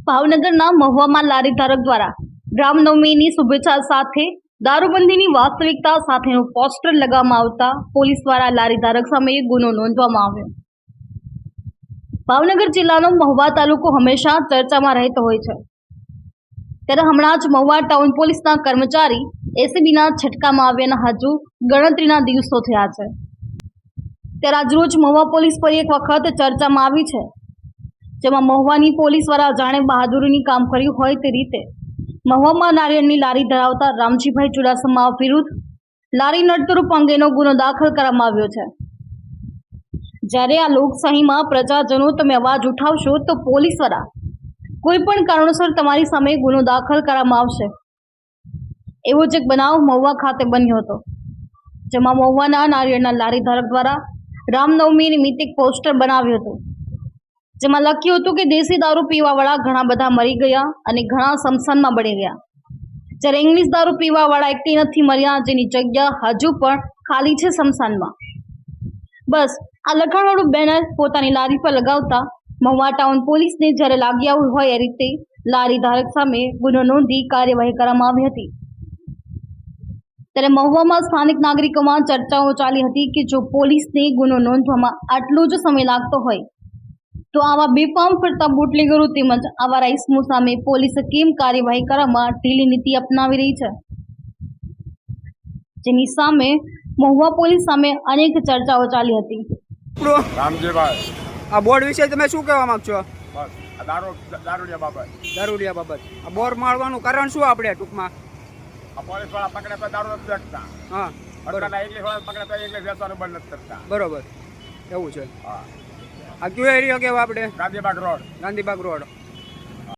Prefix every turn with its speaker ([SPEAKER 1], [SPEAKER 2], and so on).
[SPEAKER 1] ભાવનગરના મહુવામાં લારી ધારક દ્વારા રામનવમીની શુભેચ્છા સાથે, દારૂબંધીની વાસ્તવિકતા સાથેનું પોસ્ટર લગાવવામાં આવતા પોલીસ દ્વારા લારી ધારક સામે ગુનો નોંધવામાં આવ્યો. ભાવનગર જિલ્લાનો મહુવા તાલુકો હંમેશા ચર્ચામાં રહેતો હોય છે. ત્યારે હમણાં જ મહુવા ટાઉન પોલીસના કર્મચારી એસીબીના છટકામાં આવ્યાના હજુ ગણતરીના દિવસો થયા છે. ત્યારે આજરોજ મહુવા પોલીસ ફરી એક વખત ચર્ચામાં આવી છે. જેમાં મહુવાની પોલીસ દ્વારા જાણે બહાદુરીની કામ કર્યું હોય તે રીતે મહુવામાં નારિયેળની લારી ધરાવતા રામજીભાઈ ચુડાસમા વિરુદ્ધ લારી નડતરૂપ અંગેનો ગુનો દાખલ કરવામાં આવ્યો છે. જ્યારે આ લોકશાહીમાં પ્રજાજનો તમે અવાજ ઉઠાવશો તો પોલીસ દ્વારા કોઈ પણ કારણોસર તમારી સામે ગુનો દાખલ કરવામાં આવશે. એવો જ એક બનાવ મહુવા ખાતે બન્યો હતો, જેમાં મહુવાના નારિયેળના લારી ધારક દ્વારા રામનવમી નિમિત્તે પોસ્ટર બનાવ્યું હતું. જેમાં લખ્યું હતું કે દેશી દારૂ પીવાવાળા ઘણા બધા મરી ગયા અને ઘણા સમસાનમાં બળી ગયા. જ્યારે ઇંગ્લિશ દારૂ પીવાવાળા એકથી નથી મર્યા જેની જગ્યા હજુ પણ ખાલી છે સમસાનમાં. બસ, આ લખાણવાળું બેનર પોતાની લારી પર લગાવતા મહુવા ટાઉન પોલીસને જ્યારે લાગી આવ્યું હોય એ રીતે લારી ધારક સામે ગુનો નોંધી કાર્યવાહી કરવામાં આવી હતી. ત્યારે મહુવામાં સ્થાનિક નાગરિકોમાં ચર્ચાઓ ચાલી હતી કે જો પોલીસને ગુનો નોંધવામાં આટલો જ સમય લાગતો હોય તો આવા બેફામ ફરતા બુટલેગરો તેમજ આવા રાઈસમો સામે પોલીસ કેમ કાર્યવાહી કરવામાં ઢીલી નીતિ અપનાવી રહી છે. જેની સામે મહુવા પોલીસ સામે અનેક ચર્ચાઓ ચાલી હતી.
[SPEAKER 2] રામજીભાઈ.
[SPEAKER 3] આ બોર્ડ વિશે તમે શું કહેવા માંગશો
[SPEAKER 2] આ દારૂ દારૂડિયા બાબત.
[SPEAKER 3] દારૂડિયા બાબત. આ બોર મારવાનું કારણ શું આપણે ટૂંકમાં?
[SPEAKER 2] પોલીસવાળા પકડે તો દારૂ નથી વેચતા
[SPEAKER 3] હા બરોબર.
[SPEAKER 2] ઇંગ્લિશ વાળા પકડે તો ઇંગ્લિશ વેચવાનું બંધ નથી કરતા.
[SPEAKER 3] બરોબર. એવું છે.
[SPEAKER 2] હા.
[SPEAKER 3] આ કયો એરિયો કેવો આપણે
[SPEAKER 2] ગાંધીબાગ રોડ.
[SPEAKER 3] ગાંધીબાગ રોડ.